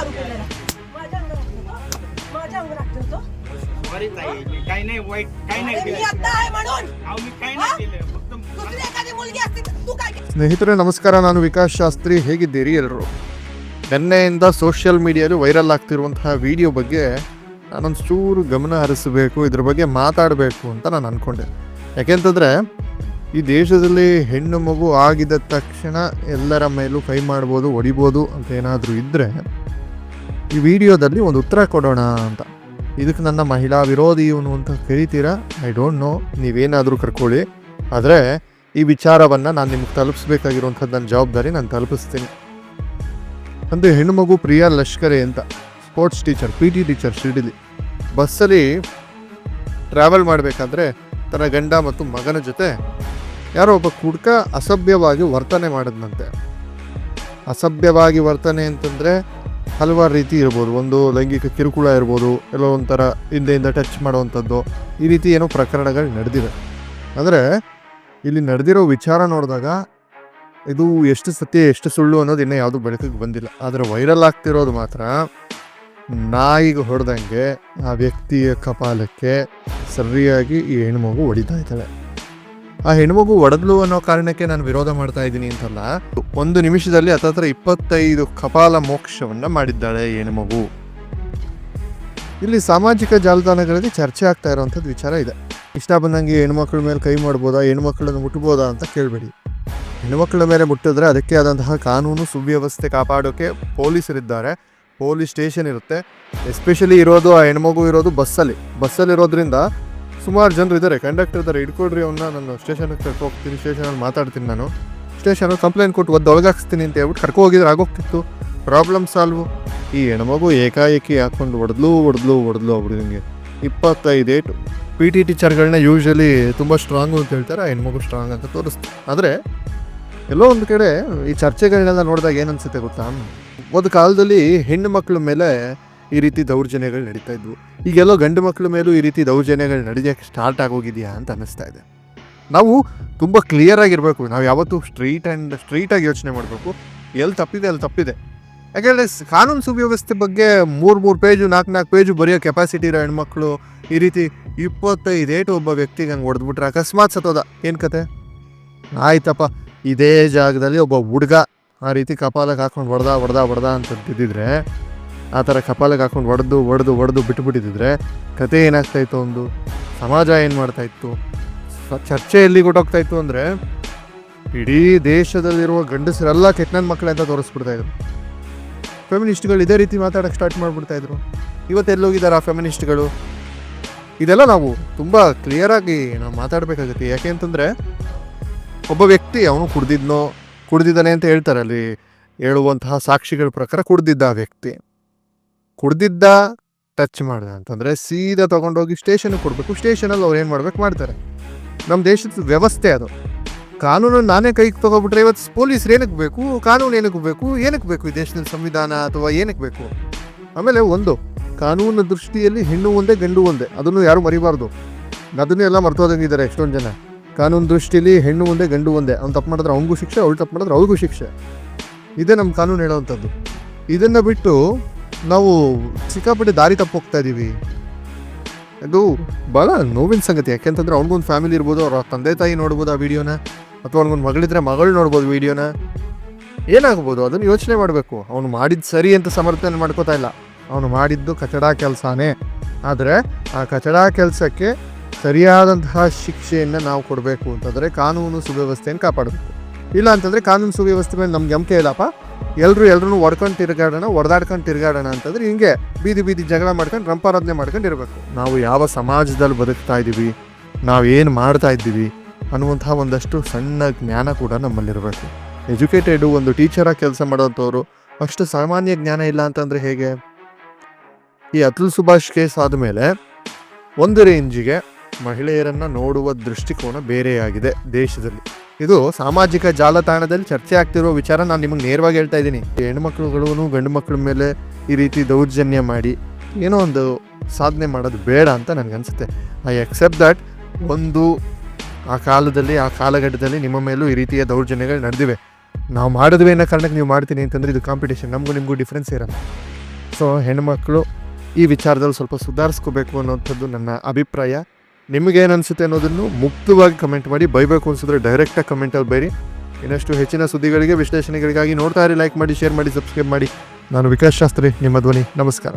दारू पिलेला माझ्या अंगावर हात माझ्या अंगावर हात ठेवतो सॉरी ताई मी काही नाही वाईट काही नाही अरे मी केलं आता आहे म्हणून अहो मी काही हा? नाही केलं फक्त दुसरी एखादी मुलगी असती तर तू काय केलं? ಸ್ನೇಹಿತರೆ ನಮಸ್ಕಾರ ನಾನು ವಿಕಾಸ್ ಶಾಸ್ತ್ರಿ ಹೇಗಿದ್ದೀರಿ ಎಲ್ಲರೂ ನಿನ್ನೆಯಿಂದ ಸೋಷಿಯಲ್ ಮೀಡಿಯಲ್ಲಿ ವೈರಲ್ ಆಗ್ತಿರುವಂತಹ ವಿಡಿಯೋ ಬಗ್ಗೆ ನಾನೊಂದು ಚೂರು ಗಮನ ಹರಿಸಬೇಕು ಇದ್ರ ಬಗ್ಗೆ ಮಾತಾಡಬೇಕು ಅಂತ ನಾನು ಅಂದ್ಕೊಂಡೆ ಯಾಕೆಂತಂದರೆ ಈ ದೇಶದಲ್ಲಿ ಹೆಣ್ಣು ಮಗು ಆಗಿದ ತಕ್ಷಣ ಎಲ್ಲರ ಮೇಲೂ ಕೈ ಮಾಡ್ಬೋದು ಹೊಡಿಬೋದು ಅಂತ ಏನಾದರೂ ಇದ್ದರೆ ಈ ವಿಡಿಯೋದಲ್ಲಿ ಒಂದು ಉತ್ತರ ಕೊಡೋಣ ಅಂತ. ಇದಕ್ಕೆ ನನ್ನ ಮಹಿಳಾ ವಿರೋಧಿ ಇವನು ಅಂತ ಕರಿತೀರಾ? ಐ ಡೋಂಟ್ ನೋ ನೀವೇನಾದರೂ ಕರ್ಕೊಳ್ಳಿ. ಆದರೆ ಈ ವಿಚಾರವನ್ನು ನಾನು ನಿಮ್ಗೆ ತಲುಪಿಸ್ಬೇಕಾಗಿರುವಂಥದ್ದು ನನ್ನ ಜವಾಬ್ದಾರಿ, ನಾನು ತಲುಪಿಸ್ತೀನಿ. ಒಂದು ಹೆಣ್ಣುಮಗು ಪ್ರಿಯಾ ಲಷ್ಕರೆ ಅಂತ. Sports teacher P T teacher ಶಿರ್ಡಿಲಿ. ಬಸ್ಸಲ್ಲಿ ಟ್ರಾವೆಲ್ ಮಾಡಬೇಕಾದ್ರೆ ತನ್ನ ಗಂಡ ಮತ್ತು ಮಗನ ಜೊತೆ ಯಾರೋ ಒಬ್ಬ ಕುಡ್ಕ ಅಸಭ್ಯವಾಗಿ ವರ್ತನೆ ಮಾಡಿದ್ನಂತೆ. ಅಸಭ್ಯವಾಗಿ ವರ್ತನೆ ಅಂತಂದರೆ ಹಲವಾರು ರೀತಿ ಇರ್ಬೋದು. ಒಂದು ಲೈಂಗಿಕ ಕಿರುಕುಳ ಇರ್ಬೋದು, ಎಲ್ಲೋ ಒಂಥರ ಹಿಂದೆಯಿಂದ ಟಚ್ ಮಾಡುವಂಥದ್ದು, ಈ ರೀತಿ ಏನೋ ಪ್ರಕರಣಗಳು ನಡೆದಿವೆ. ಆದರೆ ಇಲ್ಲಿ ನಡೆದಿರೋ ವಿಚಾರ ನೋಡಿದಾಗ ಇದು ಎಷ್ಟು ಸತ್ಯ, ಎಷ್ಟು ಸುಳ್ಳು ಅನ್ನೋದು ಇನ್ನೂ ಯಾವುದು ಬೆಳಕಿಗೆ ಬಂದಿಲ್ಲ. ಆದರೆ ವೈರಲ್ ಆಗ್ತಿರೋದು ಮಾತ್ರ ನಾಯಿಗೆ ಹೊಡೆದಂಗೆ ಆ ವ್ಯಕ್ತಿಯ ಕಪಾಲಕ್ಕೆ ಸರಿಯಾಗಿ ಈ ಹೆಣ್ಮಗು ಹೊಡಿತಾ ಇದ್ದಾಳೆ. ಆ ಹೆಣ್ಮಗು ಒಡದ್ಲು ಅನ್ನೋ ಕಾರಣಕ್ಕೆ ನಾನು ವಿರೋಧ ಮಾಡ್ತಾ ಇದ್ದೀನಿ ಅಂತಲ್ಲ, ಒಂದು ನಿಮಿಷದಲ್ಲಿ ಹತ್ತತ್ರ ಇಪ್ಪತ್ತೈದು ಕಪಾಲ ಮೋಕ್ಷವನ್ನ ಮಾಡಿದ್ದಾಳೆ ಹೆಣ್ಮಗು ಇಲ್ಲಿ ಸಾಮಾಜಿಕ ಜಾಲತಾಣಗಳಲ್ಲಿ ಚರ್ಚೆ ಆಗ್ತಾ ಇರೋವಂಥದ್ದು ವಿಚಾರ ಇದೆ. ಇಷ್ಟ ಬಂದಂಗೆ ಹೆಣ್ಮಕ್ಳ ಮೇಲೆ ಕೈ ಮಾಡ್ಬೋದಾ ಹೆಣ್ಮಕ್ಳನ್ನು ಮುಟ್ಬೋದಾ ಅಂತ ಕೇಳಬೇಡಿ. ಹೆಣ್ಮಕ್ಳ ಮೇಲೆ ಮುಟ್ಟಿದ್ರೆ ಅದಕ್ಕೆ ಆದಂತಹ ಕಾನೂನು ಸುವ್ಯವಸ್ಥೆ ಕಾಪಾಡೋಕೆ ಪೊಲೀಸರಿದ್ದಾರೆ. ಪೊಲೀಸ್ ಸ್ಟೇಷನ್ ಇರುತ್ತೆ. ಎಸ್ಪೆಷಲಿ ಇರೋದು ಆ ಹೆಣ್ಮಗು ಇರೋದು ಬಸ್ಸಲ್ಲಿ. ಬಸ್ಸಲ್ಲಿ ಇರೋದ್ರಿಂದ ಸುಮಾರು ಜನರು ಇದ್ದಾರೆ ಕಂಡಕ್ಟರ್ ಇದ್ದಾರೆ ಹಿಡ್ಕೊಡ್ರಿ ಅವನ್ನ ನಾನು ಸ್ಟೇಷನ್ಗೆ ಕರ್ಕೊ ಹೋಗ್ತೀನಿ ಸ್ಟೇಷನಲ್ಲಿ ಮಾತಾಡ್ತೀನಿ ನಾನು. ಸ್ಟೇಷನಲ್ಲಿ ಕಂಪ್ಲೇಂಟ್ ಕೊಟ್ಟು ಒದ್ದು ಒಳಗಾಕ್ಸ್ತೀನಿ ಅಂತ ಹೇಳ್ಬಿಟ್ಟು ಕರ್ಕೊ ಹೋಗಿದ್ರೆ ಆಗೋಗ್ತಿತ್ತು. ಪ್ರಾಬ್ಲಮ್ ಸಾಲ್ವು ಈ ಹೆಣ್ಮಗು ಏಕಾಏಕಿ ಹಾಕೊಂಡು ಹೊಡೆದ್ಲು ಹೊಡೆದ್ಲು ಹೊಡೆದ್ಲು ನಿಮಗೆ ಇಪ್ಪತ್ತೈದು ಏಟು ಪಿ ಟಿ ಟೀಚರ್ಗಳನ್ನ ಯೂಶ್ವಲಿ ತುಂಬ ಸ್ಟ್ರಾಂಗು ಅಂತ ಹೇಳ್ತಾರೆ, ಆ ಹೆಣ್ಮಗು ಸ್ಟ್ರಾಂಗ್ ಅಂತ ತೋರಿಸ್ತು. ಆದರೆ, ಎಲ್ಲೋ ಒಂದು ಕಡೆ ಈ ಚರ್ಚೆಗಳನ್ನೆಲ್ಲ ನೋಡಿದಾಗ ಏನು ಅನಿಸುತ್ತೆ ಗೊತ್ತಾ? ಒಂದು ಕಾಲದಲ್ಲಿ ಹೆಣ್ಣು ಮಕ್ಕಳ ಮೇಲೆ ಈ ರೀತಿ ದೌರ್ಜನ್ಯಗಳು ನಡೀತಾ ಇದ್ವು. ಈಗೆಲ್ಲೋ ಗಂಡು ಮಕ್ಕಳ ಮೇಲೂ ಈ ರೀತಿ ದೌರ್ಜನ್ಯಗಳು ನಡೆಯೋಕ್ಕೆ ಸ್ಟಾರ್ಟ್ ಆಗೋಗಿದೆಯಾ ಅಂತ ಅನ್ನಿಸ್ತಾ ಇದೆ. ನಾವು ತುಂಬ ಕ್ಲಿಯರ್ ಆಗಿರಬೇಕು. ನಾವು ಯಾವತ್ತೂ ಸ್ಟ್ರೀಟ್ ಆ್ಯಂಡ್ ಸ್ಟ್ರೀಟಾಗಿ ಯೋಚನೆ ಮಾಡಬೇಕು. ಎಲ್ಲಿ ತಪ್ಪಿದೆ ಅಲ್ಲಿ ತಪ್ಪಿದೆ. ಯಾಕೆಂದರೆ ಕಾನೂನು ಸುವ್ಯವಸ್ಥೆ ಬಗ್ಗೆ ಮೂರು ಮೂರು ಪೇಜು, ನಾಲ್ಕು ನಾಲ್ಕು ಪೇಜು ಬರೆಯೋ ಕೆಪಾಸಿಟಿ ಇರೋ ಹೆಣ್ಮಕ್ಳು ಈ ರೀತಿ ಇಪ್ಪತ್ತೈದು ಏಟು ಒಬ್ಬ ವ್ಯಕ್ತಿಗೆ ಹಂಗೆ ಹೊಡೆದ್ಬಿಟ್ರೆ ಅಕಸ್ಮಾತ್ ಸತ್ತೋದ. ಏನು ಕತೆ? ಆಯ್ತಪ್ಪ. ಇದೇ ಜಾಗದಲ್ಲಿ ಒಬ್ಬ ಹುಡುಗ ಆ ರೀತಿ ಕಪಾಲಕ್ಕೆ ಹಾಕೊಂಡು ಹೊಡೆದ ಹೊಡೆದ ಹೊಡೆದ ಅಂತ ಬಿದ್ದಿದ್ರೆ ಆ ಥರ ಕಪಾಲಕ್ಕೆ ಹಾಕೊಂಡು ಒಡೆದು ಒಡೆದು ಒಡೆದು ಬಿಟ್ಟುಬಿಟ್ಟಿದ್ರೆ ಕತೆ ಏನಾಗ್ತಾ ಇತ್ತು ಒಂದು? ಸಮಾಜ ಏನು ಮಾಡ್ತಾ ಇತ್ತು? ಚರ್ಚೆ ಎಲ್ಲಿ ಕೊಟ್ಟೋಗ್ತಾ ಇತ್ತು ಅಂದರೆ ಇಡೀ ದೇಶದಲ್ಲಿರುವ ಗಂಡಸರೆಲ್ಲ ಕೆಟ್ಟನ ಮಕ್ಕಳೇ ಅಂತ ತೋರಿಸ್ಬಿಡ್ತಾ ಇದ್ರು. ಫೆಮಿನಿಸ್ಟ್ಗಳು ಇದೇ ರೀತಿ ಮಾತಾಡೋಕ್ಕೆ ಸ್ಟಾರ್ಟ್ ಮಾಡಿಬಿಡ್ತಾ ಇದ್ರು. ಇವತ್ತು ಎಲ್ಲೋಗಿದ್ದಾರೆ ಆ ಫೆಮಿನಿಸ್ಟ್ಗಳು ಇದೆಲ್ಲ ನಾವು ತುಂಬ ಕ್ಲಿಯರಾಗಿ ನಾವು ಮಾತಾಡಬೇಕಾಗುತ್ತೆ. ಯಾಕೆ ಅಂತಂದರೆ ಒಬ್ಬ ವ್ಯಕ್ತಿ ಅವನು ಕುಡ್ದಿದ್ನೋ, ಕುಡ್ದಿದ್ದಾನೆ ಅಂತ ಹೇಳ್ತಾರೆ ಅಲ್ಲಿ ಹೇಳುವಂತಹ ಸಾಕ್ಷಿಗಳ ಪ್ರಕಾರ ಕುಡ್ದಿದ್ದ ಆ ವ್ಯಕ್ತಿ. ಕುಡ್ದಿದ್ದ ಟಚ್ ಮಾಡ್ದ ಅಂತಂದರೆ ಸೀದಾ ತೊಗೊಂಡೋಗಿ ಸ್ಟೇಷನ್ಗೆ ಕೊಡಬೇಕು. ಸ್ಟೇಷನಲ್ಲಿ ಅವ್ರು ಏನು ಮಾಡ್ಬೇಕು ಮಾಡ್ತಾರೆ. ನಮ್ಮ ದೇಶದ ವ್ಯವಸ್ಥೆ ಅದು. ಕಾನೂನು ನಾನೇ ಕೈಗೆ ತಗೋಬಿಟ್ರೆ ಇವತ್ತು ಪೊಲೀಸರು ಏನಕ್ಕೆ ಬೇಕು? ಕಾನೂನು ಏನಕ್ಕೆ ಬೇಕು? ಏನಕ್ಕೆ ಬೇಕು ಈ ದೇಶದಲ್ಲಿ ಸಂವಿಧಾನ ಅಥವಾ ಏನಕ್ಕೆ ಬೇಕು? ಆಮೇಲೆ ಒಂದು, ಕಾನೂನು ದೃಷ್ಟಿಯಲ್ಲಿ ಹೆಣ್ಣು ಒಂದೇ, ಗಂಡು ಒಂದೇ. ಅದನ್ನು ಯಾರು ಮರಿಬಾರ್ದು. ಅದನ್ನೇ ಎಲ್ಲ ಮರ್ತೋದಂಗಿದ್ದಾರೆ ಎಷ್ಟೊಂದು ಜನ. ಕಾನೂನು ದೃಷ್ಟಿಯಲ್ಲಿ ಹೆಣ್ಣು ಒಂದೇ, ಗಂಡು ಒಂದೇ. ಅವ್ನು ತಪ್ಪು ಮಾಡಿದ್ರೆ ಅವನಿಗೂ ಶಿಕ್ಷೆ, ಅವಳು ತಪ್ಪು ಮಾಡಿದ್ರೆ ಅವ್ರಿಗೂ ಶಿಕ್ಷೆ. ಇದೇ ನಮ್ಮ ಕಾನೂನು ಹೇಳೋವಂಥದ್ದು. ಇದನ್ನು ಬಿಟ್ಟು ನಾವು ಸಿಕ್ಕಾಪಟ್ಟೆ ದಾರಿ ತಪ್ಪು ಹೋಗ್ತಾ ಇದ್ದೀವಿ ಅದು ಭಾಳ ನೋವಿನ ಸಂಗತಿ. ಯಾಕೆಂತಂದ್ರೆ ಅವ್ನಿಗೊಂದು ಫ್ಯಾಮಿಲಿ ಇರ್ಬೋದು, ಅವ್ರ ತಂದೆ ತಾಯಿ ನೋಡ್ಬೋದು ಆ ವಿಡಿಯೋನ ಅಥವಾ ಅವ್ನಿಗೊಂದು ಮಗಳಿದ್ರೆ ಮಗಳು ನೋಡ್ಬೋದು ವಿಡಿಯೋನ ಏನಾಗ್ಬೋದು? ಅದನ್ನು ಯೋಚನೆ ಮಾಡಬೇಕು. ಅವನು ಮಾಡಿದ್ದು ಸರಿ ಅಂತ ಸಮರ್ಥನೆ ಮಾಡ್ಕೋತಾ ಇಲ್ಲ. ಅವನು ಮಾಡಿದ್ದು ಕಚಡ ಕೆಲಸನೇ. ಆದರೆ ಆ ಕಚಡ ಕೆಲಸಕ್ಕೆ ಸರಿಯಾದಂತಹ ಶಿಕ್ಷೆಯನ್ನು ನಾವು ಕೊಡಬೇಕು ಅಂತಂದರೆ ಕಾನೂನು ಸುವ್ಯವಸ್ಥೆಯನ್ನು ಕಾಪಾಡಬೇಕು. ಇಲ್ಲ ಅಂತಂದರೆ ಕಾನೂನು ಸುವ್ಯವಸ್ಥೆ ಮೇಲೆ ನಮ್ಗೆ ನಂಬಿಕೆ ಇಲ್ಲಪ್ಪ. ಎಲ್ಲರೂ ಎಲ್ಲರೂ ಹೊಡ್ಕೊಂಡು ತಿರುಗಾಡೋಣ, ಹೊಡೆದಾಡ್ಕೊಂಡು ತಿರುಗಾಡೋಣ ಅಂತಂದ್ರೆ ಹಿಂಗೆ ಬೀದಿ ಬೀದಿ ಜಗಳ ಮಾಡ್ಕೊಂಡು ರಂಪಾರಾಧನೆ ಮಾಡ್ಕೊಂಡು ಇರಬೇಕು. ನಾವು ಯಾವ ಸಮಾಜದಲ್ಲಿ ಬದುಕ್ತಾ ಇದ್ದೀವಿ, ನಾವು ಏನು ಮಾಡ್ತಾ ಇದ್ದೀವಿ ಅನ್ನುವಂತಹ ಒಂದಷ್ಟು ಸಣ್ಣ ಜ್ಞಾನ ಕೂಡ ನಮ್ಮಲ್ಲಿರಬೇಕು. ಎಜುಕೇಟೆಡು ಒಂದು ಟೀಚರಾಗಿ ಕೆಲಸ ಮಾಡೋಂಥವ್ರು, ಅಷ್ಟು ಸಾಮಾನ್ಯ ಜ್ಞಾನ ಇಲ್ಲ ಅಂತಂದರೆ ಹೇಗೆ? ಈ ಅತುಲ್ ಸುಭಾಷ್ ಕೇಸ್ ಆದಮೇಲೆ ಒಂದು ರೇಂಜಿಗೆ ಮಹಿಳೆಯರನ್ನು ನೋಡುವ ದೃಷ್ಟಿಕೋನ ಬೇರೆಯಾಗಿದೆ ದೇಶದಲ್ಲಿ. ಇದು ಸಾಮಾಜಿಕ ಜಾಲತಾಣದಲ್ಲಿ ಚರ್ಚೆ ಆಗ್ತಿರೋ ವಿಚಾರ ನಾನು ನಿಮಗೆ ನೇರವಾಗಿ ಹೇಳ್ತಾ ಇದ್ದೀನಿ. ಹೆಣ್ಮಕ್ಳುಗಳು ಗಂಡು ಮಕ್ಕಳ ಮೇಲೆ ಈ ರೀತಿ ದೌರ್ಜನ್ಯ ಮಾಡಿ ಏನೋ ಒಂದು ಸಾಧನೆ ಮಾಡೋದು ಬೇಡ ಅಂತ ನನಗನ್ಸುತ್ತೆ. ಐ ಎಕ್ಸೆಪ್ಟ್ ದಟ್ ಒಂದು ಆ ಕಾಲದಲ್ಲಿ, ಆ ಕಾಲಘಟ್ಟದಲ್ಲಿ ನಿಮ್ಮ ಮೇಲೂ ಈ ರೀತಿಯ ದೌರ್ಜನ್ಯಗಳು ನಡೆದಿವೆ. ನಾವು ಮಾಡಿದ್ವಿ ಅನ್ನೋ ಕಾರಣಕ್ಕೆ ನೀವು ಮಾಡ್ತೀನಿ ಅಂತಂದರೆ ಇದು ಕಾಂಪಿಟೇಷನ್ ನಮಗೂ ನಿಮಗೂ ಡಿಫ್ರೆನ್ಸ್ ಇರಲ್ಲ. ಸೊ ಹೆಣ್ಮಕ್ಳು ಈ ವಿಚಾರದಲ್ಲಿ ಸ್ವಲ್ಪ ಸುಧಾರಿಸ್ಕೋಬೇಕು ಅನ್ನೋಂಥದ್ದು ನನ್ನ ಅಭಿಪ್ರಾಯ. ನಿಮಗೇನು ಅನಿಸುತ್ತೆ ಅನ್ನೋದನ್ನು ಮುಕ್ತವಾಗಿ ಕಮೆಂಟ್ ಮಾಡಿ ಬೈಬೇಕು ಅನಿಸಿದ್ರೆ ಡೈರೆಕ್ಟಾಗಿ ಕಮೆಂಟಲ್ಲಿ ಬೈರಿ. ಇನ್ನಷ್ಟು ಹೆಚ್ಚಿನ ಸುದ್ದಿಗಳಿಗೆ, ವಿಶ್ಲೇಷಣೆಗಳಿಗಾಗಿ ನೋಡ್ತಾ ಇರಿ ಲೈಕ್ ಮಾಡಿ ಶೇರ್ ಮಾಡಿ ಸಬ್ಸ್ಕ್ರೈಬ್ ಮಾಡಿ. ನಾನು ವಿಕಾಸ್ ಶಾಸ್ತ್ರಿ, ನಿಮ್ಮ ಧ್ವನಿ. ನಮಸ್ಕಾರ.